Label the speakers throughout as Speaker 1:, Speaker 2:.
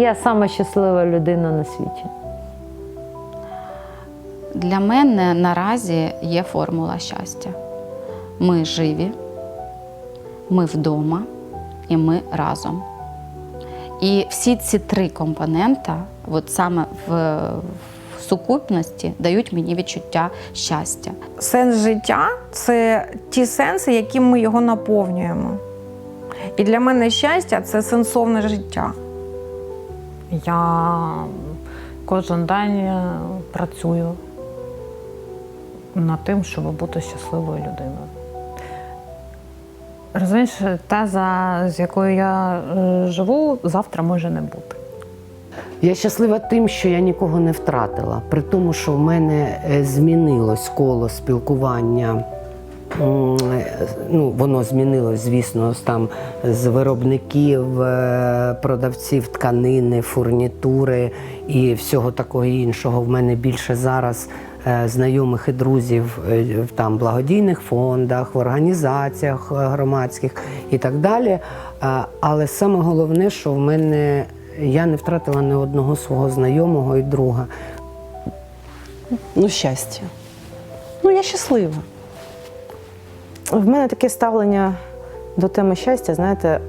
Speaker 1: я сама щаслива людина на світі.
Speaker 2: Для мене наразі є формула щастя. Ми живі, ми вдома і ми разом. І всі ці три компонента, от саме в, в сукупності, дають мені відчуття щастя.
Speaker 3: Сенс життя це ті сенси, яким ми його наповнюємо. І для мене щастя це сенсовне життя.
Speaker 4: Я кожен день е, працюю над тим, щоб бути щасливою людиною. Розумієш, теза, з якою я е, живу, завтра може не бути.
Speaker 5: Я щаслива тим, що я нікого не втратила, при тому, що в мене е, змінилось коло спілкування. Ну, воно змінилось, звісно, там з виробників, е, продавців тканини, фурнітури і всього такого іншого. В мене більше зараз е, знайомих і друзів е, в там благодійних фондах, в організаціях громадських і так далі. Але саме головне, що в мене я не втратила ні одного свого знайомого і друга.
Speaker 6: Ну, щастя. Ну, я щаслива.
Speaker 7: В мене таке ставлення до теми щастя, знаєте,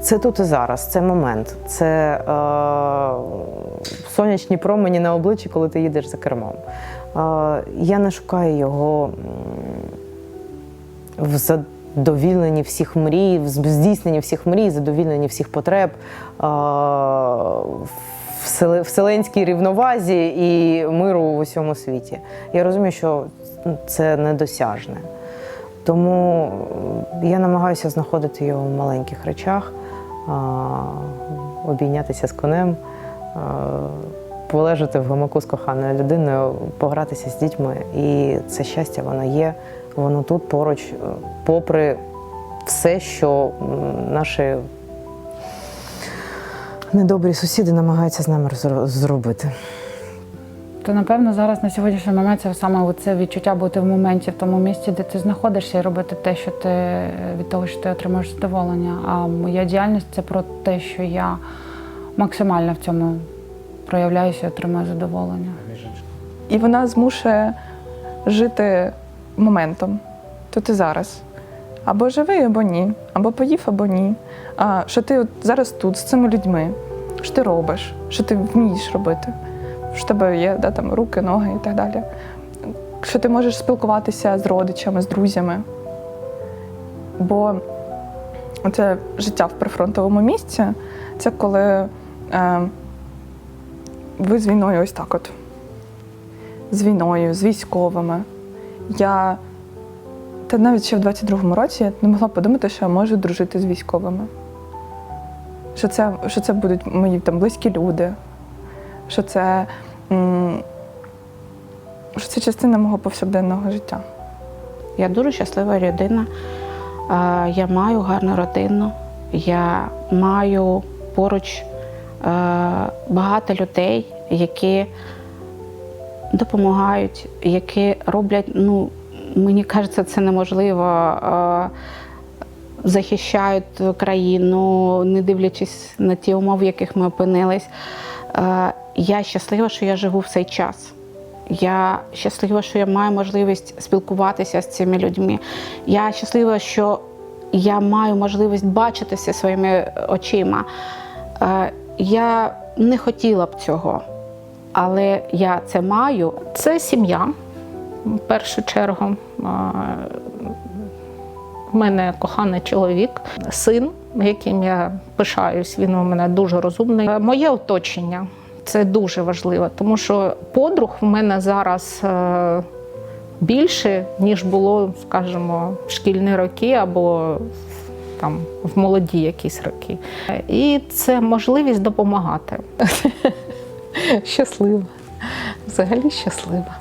Speaker 7: це тут і зараз, це момент. Це е, сонячні промені на обличчі, коли ти їдеш за кермом. Е, я не шукаю його в задовільненні всіх мрій, в здійсненні всіх мрій, задовільненні всіх потреб. е, в селе- вселенській рівновазі і в усьому світі. Я розумію, що це недосяжне. Тому я намагаюся знаходити його в маленьких речах, обійнятися з конем, полежати в гамаку з коханою людиною, погратися з дітьми. І це щастя, воно є, воно тут поруч, е, попри все, що наші недобрі сусіди намагаються з нами зро- зробити.
Speaker 8: То напевно зараз на сьогоднішній момент це саме це відчуття бути в моменті, в тому місці, де ти знаходишся, і робити те, що ти від того, що ти отримуєш задоволення. А моя діяльність це про те, що я максимально в цьому проявляюся і отримую задоволення.
Speaker 9: І вона змушує жити моментом, тут і зараз. Або живи, або ні, або поїв, або ні. А що ти от зараз тут з цими людьми, що ти робиш, що ти вмієш робити, в тебе є да, там, руки, ноги і так далі. Що ти можеш спілкуватися з родичами, з друзями. Бо це життя в прифронтовому місці, це коли е, ви з війною ось так от з війною, з військовими. Я та навіть ще в 22-му році не могла подумати, що я можу дружити з військовими. Що це, що це будуть мої там близькі люди, що це, що це частина мого повсякденного життя.
Speaker 10: Я дуже щаслива людина. Я маю гарну родину, я маю поруч багато людей, які допомагають, які роблять, ну, мені кажеться, це неможливо. Е, Захищають країну, не дивлячись на ті умови, в яких ми опинились. Е, Я щаслива, що я живу в цей час. Я щаслива, що я маю можливість спілкуватися з цими людьми. Я щаслива, що я маю можливість бачитися своїми очима. Е, Я не хотіла б цього, але я це маю. Це сім'я в першу чергу. У мене коханий чоловік, син, яким я пишаюсь. Він у мене дуже розумний. Е, Моє оточення це дуже важливо, тому що подруг в мене зараз е, більше, ніж було, скажімо, в шкільні роки або там в молоді якісь роки. І це можливість допомагати.
Speaker 6: Щаслива. Взагалі щаслива.